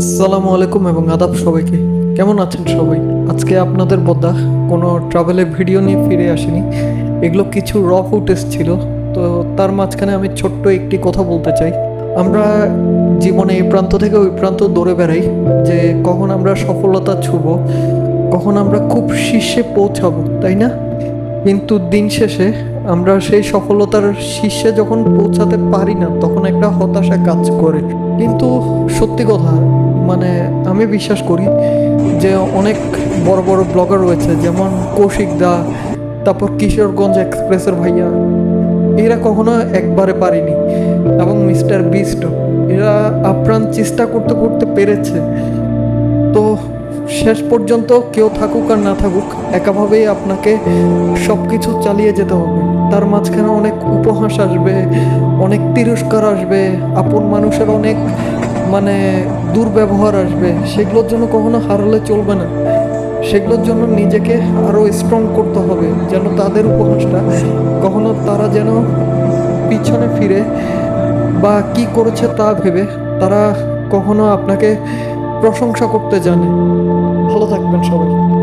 আসসালামু আলাইকুম এবং আদাব সবাইকে। কেমন আছেন সবাই? আজকে আপনাদের বদ্দা কোনো ট্রাভেলের ভিডিও নিয়ে ফিরে আসেনি। এগুলো কিছু র ফুটেজ ছিল। তো তার মাঝখানে আমি ছোট্ট একটি কথা বলতে চাই। আমরা জীবনে এই প্রান্ত থেকে ওই প্রান্ত দৌড়ে বেড়াই যে কখন আমরা সফলতা ছুব, কখন আমরা খুব শীর্ষে পৌঁছাবো, তাই না? কিন্তু দিন শেষে আমরা সেই সফলতার শীর্ষে যখন পৌঁছাতে পারি না, তখন একটা হতাশা কাজ করে। কিন্তু সত্যি কথা মানে আমি বিশ্বাস করি যে অনেক বড় বড় ব্লগার রয়েছে, যেমন কৌশিক দা, তারপর কিশোরগঞ্জ এক্সপ্রেসের ভাইয়া। এরা কখনো একবারে পারেনি। এবং মিস্টার বিস্ট, এরা আপ্রাণ চেষ্টা করতে করতে পেরেছে। তো শেষ পর্যন্ত কেউ থাকুক আর না থাকুক, একাভাবেই আপনাকে সব কিছু চালিয়ে যেতে হবে। তার মাঝখানে অনেক উপহাস আসবে, অনেক তিরস্কার আসবে, আপন মানুষের অনেক মানে দুর্ব্যবহার আসবে। সেগুলোর জন্য কখনো হারালে চলবে না। সেগুলোর জন্য নিজেকে আরও স্ট্রং করতে হবে, যেন তাদের উপহাসটা কখনো তারা যেন পিছনে ফিরে বা কি করেছে তা ভেবে তারা কখনো আপনাকে প্রশংসা করতে জানে। ভালো থাকবেন সবাই।